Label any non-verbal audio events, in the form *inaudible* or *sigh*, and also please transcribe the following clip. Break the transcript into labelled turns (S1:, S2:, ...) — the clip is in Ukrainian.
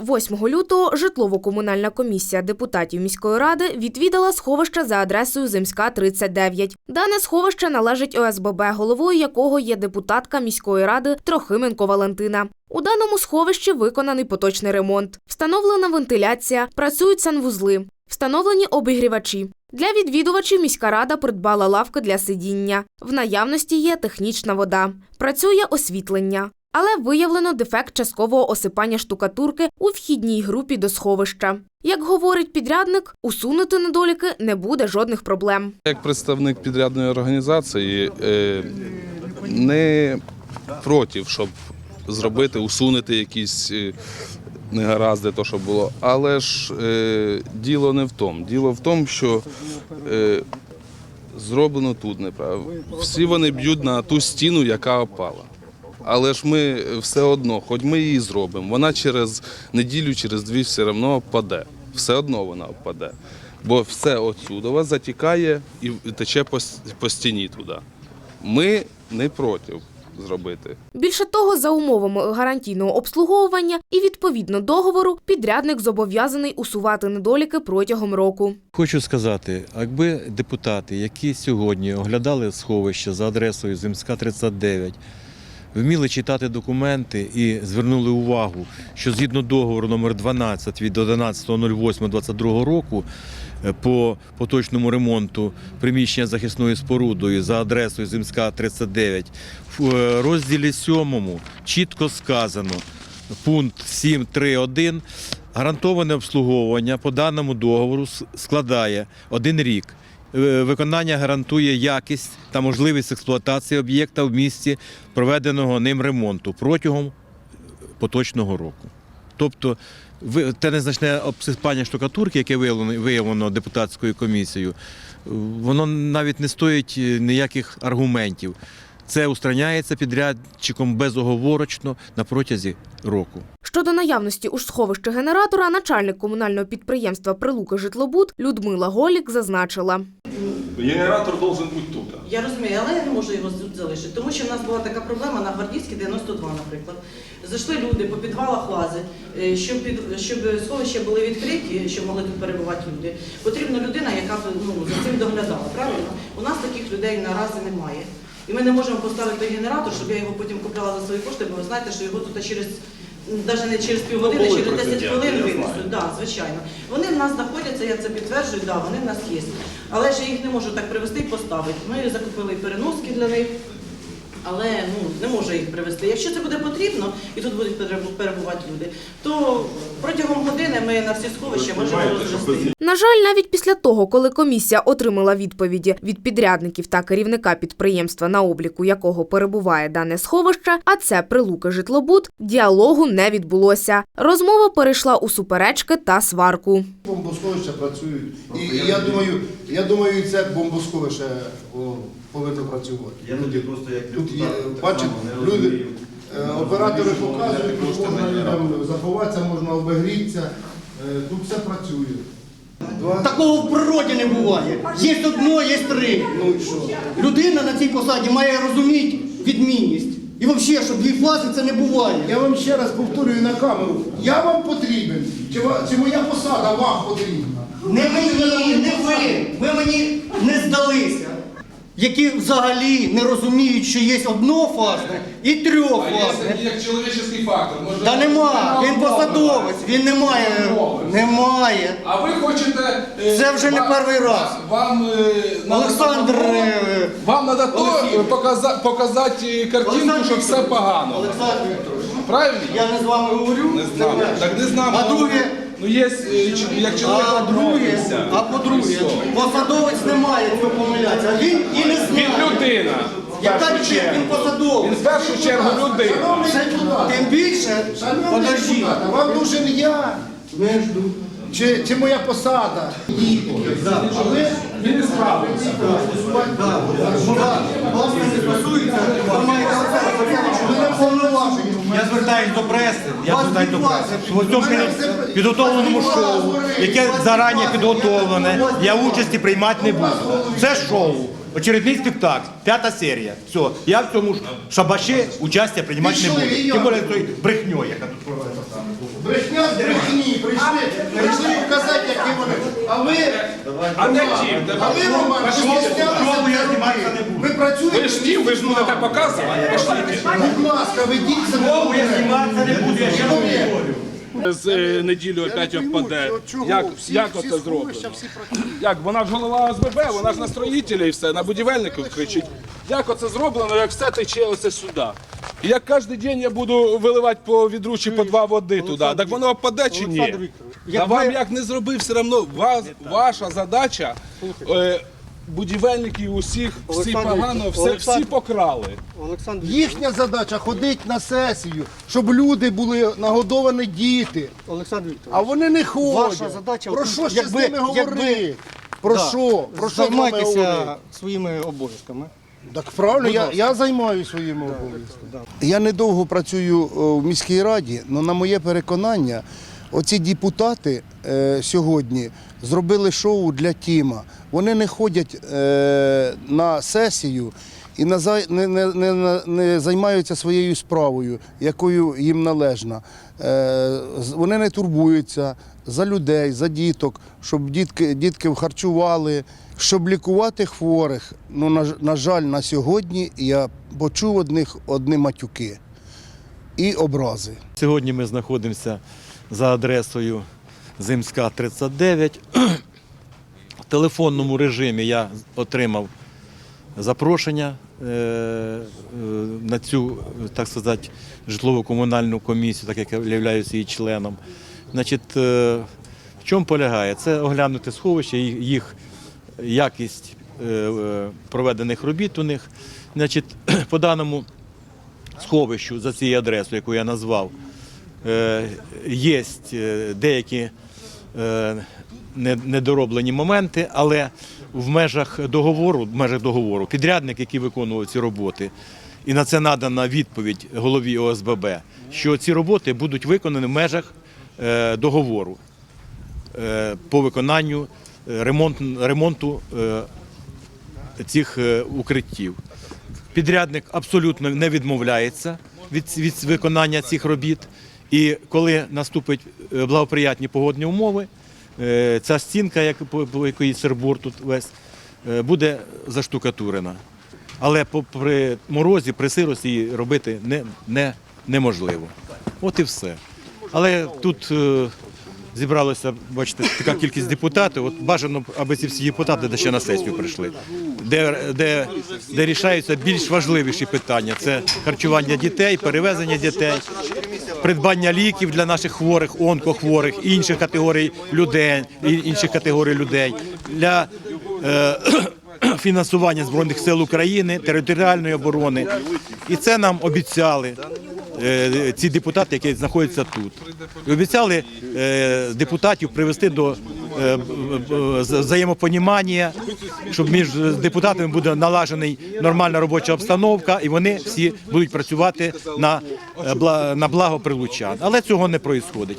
S1: 8 лютого житлово-комунальна комісія депутатів міської ради відвідала сховище за адресою Земська 39. Дане сховище належить ОСББ, головою якого є депутатка міської ради Трохименко Валентина. У даному сховищі виконаний поточний ремонт, встановлена вентиляція, працюють санвузли, встановлені обігрівачі. Для відвідувачів міська рада придбала лавки для сидіння. В наявності є технічна вода, працює освітлення. Але виявлено дефект часткового осипання штукатурки у вхідній групі до сховища. Як говорить підрядник, усунути недоліки не буде жодних проблем.
S2: Як представник підрядної організації е, не проти, щоб зробити, усунути якісь е, негаразди, то що було. Але ж е, діло не в тому. Діло в тому, що зроблено тут неправильно. Всі вони б'ють на ту стіну, яка опала. Але ж ми все одно, хоч ми її зробимо, вона через неділю, через дві все одно впаде. Все одно вона впаде. Бо все отсюди затікає і тече по, по стіні туди. Ми не проти зробити.
S1: Більше того, за умовами гарантійного обслуговування і відповідно договору, підрядник зобов'язаний усувати недоліки протягом року.
S3: Хочу сказати, якби депутати, які сьогодні оглядали сховище за адресою Земська 39, вміли читати документи і звернули увагу, що згідно договору номер 12 від 11.08.22 року е, по поточному ремонту приміщення захисною спорудою за адресою Земська 39 в е, розділі 7 чітко сказано пункт 7.3.1 гарантоване обслуговування по даному договору складає один рік. Е, Виконання гарантує якість та можливість експлуатації об'єкта в місці проведеного ним ремонту протягом поточного року. Тобто те незначне обсипання штукатурки, яке виявлено, депутатською комісією, е, воно навіть не стоїть е, ніяких аргументів. Це устраняється підрядчиком безоговорочно на протязі року.
S1: Щодо наявності у сховищі генератора, начальник комунального підприємства Прилуки Житлобуд Людмила Голік зазначила.
S4: Генератор должен бути тут.
S5: Я розумію, але я не можу його тут залишити, тому що в нас була така проблема на Гвардійській 92, наприклад. Зайшли люди по підвалах лази, е, щоб, під, щоб сховища були відкриті, щоб могли тут перебувати люди. Потрібна людина, яка б ну, за цим доглядала. Правильно? У нас таких людей наразі немає. І ми не можемо поставити той генератор, щоб я його потім купляла за свої кошти, бо ви знаєте, що його тут через навіть не через півгодини, через 10 хвилин винесуть. Да, звичайно. Вони в нас знаходяться, я це підтверджую, да, вони в нас є. Але ж я їх не можу так привезти і поставити. Ми закупили переноски для них, але ну, не можу їх привезти. Якщо це буде потрібно, і тут будуть перебувати люди, то протягом години ми на всі сховища можемо розвести.
S1: На жаль, навіть після того, коли комісія отримала відповіді від підрядників та керівника підприємства, на обліку якого перебуває дане сховище, а це прилуки житлобуд, діалогу не відбулося. Розмова перейшла у суперечки та сварку.
S6: Бомбосховища працюють. І, я думаю, я думаю, це бомбосховище повинно працювати.
S7: Я тоді просто як
S6: Тут є,
S7: депутат так
S6: бачите,
S7: само не
S6: люди,
S7: розумію.
S6: е, оператори показують, що можна людям заховатися, можна обігрітися. Е, Тут все працює. Два,
S8: Такого в природі не буває. Є одно, є три.
S6: ну і що?
S8: Людина на цій посаді має розуміти відмінність. І взагалі, що дві фази це не буває.
S6: Я вам ще раз повторюю на камеру. Я вам потрібен, чи, ва- чи моя посада вам потрібна?
S8: Не мені, не ви. Ви мені не здалися. Які взагалі не розуміють, що є однофазне і трьохфазне.
S9: як чоловічий фактор. Може,
S8: Та нема, він посадовець, він не має. Немає.
S9: А ви хочете. е,
S8: Це вже не перший раз.
S9: Вам е,
S8: Олександр, е,
S9: вам треба то показати, показати картинку, що все погано.
S8: Олександр Вікторович,
S9: Правильно?
S8: я не з вами говорю.
S9: Не знав. Так не знав.
S8: А друге,
S9: Ну є, е, як чоловік.
S8: А друге, а по-друге, посадовець не має цього помилятися, а він і не
S9: Він
S8: знає.
S9: людина.
S8: Яка людина? Він
S9: Він
S8: посадовець.
S9: в першу чергу людина.
S8: Це тим більше,
S6: Шановні
S8: подожди.
S6: депутати, вам нужен я, чи, чи моя посада? Ні. Але
S9: Він не справиться.
S8: Вас не стосується, ви маєте.
S10: Я звертаюсь до преси. Я звертаюсь до преси. В цьому підготовленому шоу, яке зарані підготовлене, я участі приймати не буду. Це шоу. Очередний спектакль, п'ята серія. Все, я в цьому ж шабаші участі приймати не
S6: Пішли,
S10: буду. Тим більше тою брехньою, яка тут проводиться саме.
S6: Брехня з брехні, прийшли, прийшли показати, які вони. А ви,
S9: А не чим?
S6: а ви, Роман, ви
S10: шоу я зніматися не буду.
S6: Ви працюєте?
S9: Ви ж тім, ви ж будете показувати. Пошліть.
S6: Будь ласка, ведіть себе.
S10: Я зніматися не буду, я ще раз говорю.
S9: З е, неділю опять впаде. Як, як оце зроблено? Як? Вона ж голова ОСББ, вона ж на строїтеля і все, на будівельників кричить. Як оце зроблено, як все тече оце сюди? І як кожен день я буду виливати по відру чи по два води туди, так воно впаде чи ні? Та вам як не зробив, все одно ваша задача е, будівельників усіх, всі погано, все, всі покрали.
S6: Їхня задача ходити на сесію, щоб люди були нагодовані діти.
S8: Олександр Вікторович,
S6: А вони не ходять.
S8: Ваша задача,
S6: Про що ще
S8: якби-
S6: з ними
S8: якби-
S6: говорити? Про
S8: Да.
S6: що? Про що з ними говорити?
S8: займайтеся своїми обов'язками.
S6: Так правильно, я, я займаюся своїми обов'язками. Я недовго працюю о, в міській раді, але на моє переконання, оці депутати е, сьогодні зробили шоу для Тіма. Вони не ходять е, на сесію і не, не, не, не, займаються своєю справою, якою їм належна. Е, вони не турбуються за людей, за діток, щоб дітки, дітки харчували, щоб лікувати хворих. Ну, на, на жаль, на сьогодні я почув одних одні матюки і образи.
S3: Сьогодні ми знаходимося за адресою Зимська 39. В телефонному режимі я отримав запрошення е, на цю, так сказати, житлово-комунальну комісію, так як я являюся її членом. Значить, е, в чому полягає? Це оглянути сховище, їх якість е, проведених робіт у них. Значить, *clears throat* по даному сховищу за цією адресою, яку я назвав, є деякі е, недороблені моменти, але в межах договору, в межах договору, підрядник, який виконував ці роботи, і на це надана відповідь голові ОСББ, що ці роботи будуть виконані в межах е, договору е, по виконанню е, ремонт, ремонту е, цих е, укриттів. Підрядник абсолютно не відмовляється від, від виконання цих робіт. І коли наступять е, благоприятні погодні умови, е, ця стінка, як по, якої сербур тут весь, е, буде заштукатурена. Але при морозі, при сирості її робити не, не, неможливо. От і все. Але тут зібралося, бачите, така кількість депутатів. От бажано, аби ці всі депутати де ще на сесію прийшли, де, де, де рішаються більш важливіші питання: це харчування дітей, перевезення дітей, придбання ліків для наших хворих, онкохворих, інших категорій людей, інших категорій людей, для е, *clears throat* фінансування Збройних сил України, територіальної оборони. І це нам обіцяли е, ці депутати, які знаходяться тут. Обіцяли е, депутатів привести до взаємопонімання, щоб між депутатами буде налажений нормальна робоча обстановка, і вони всі будуть працювати на, е, на благо прилучан. Але цього не відбувається.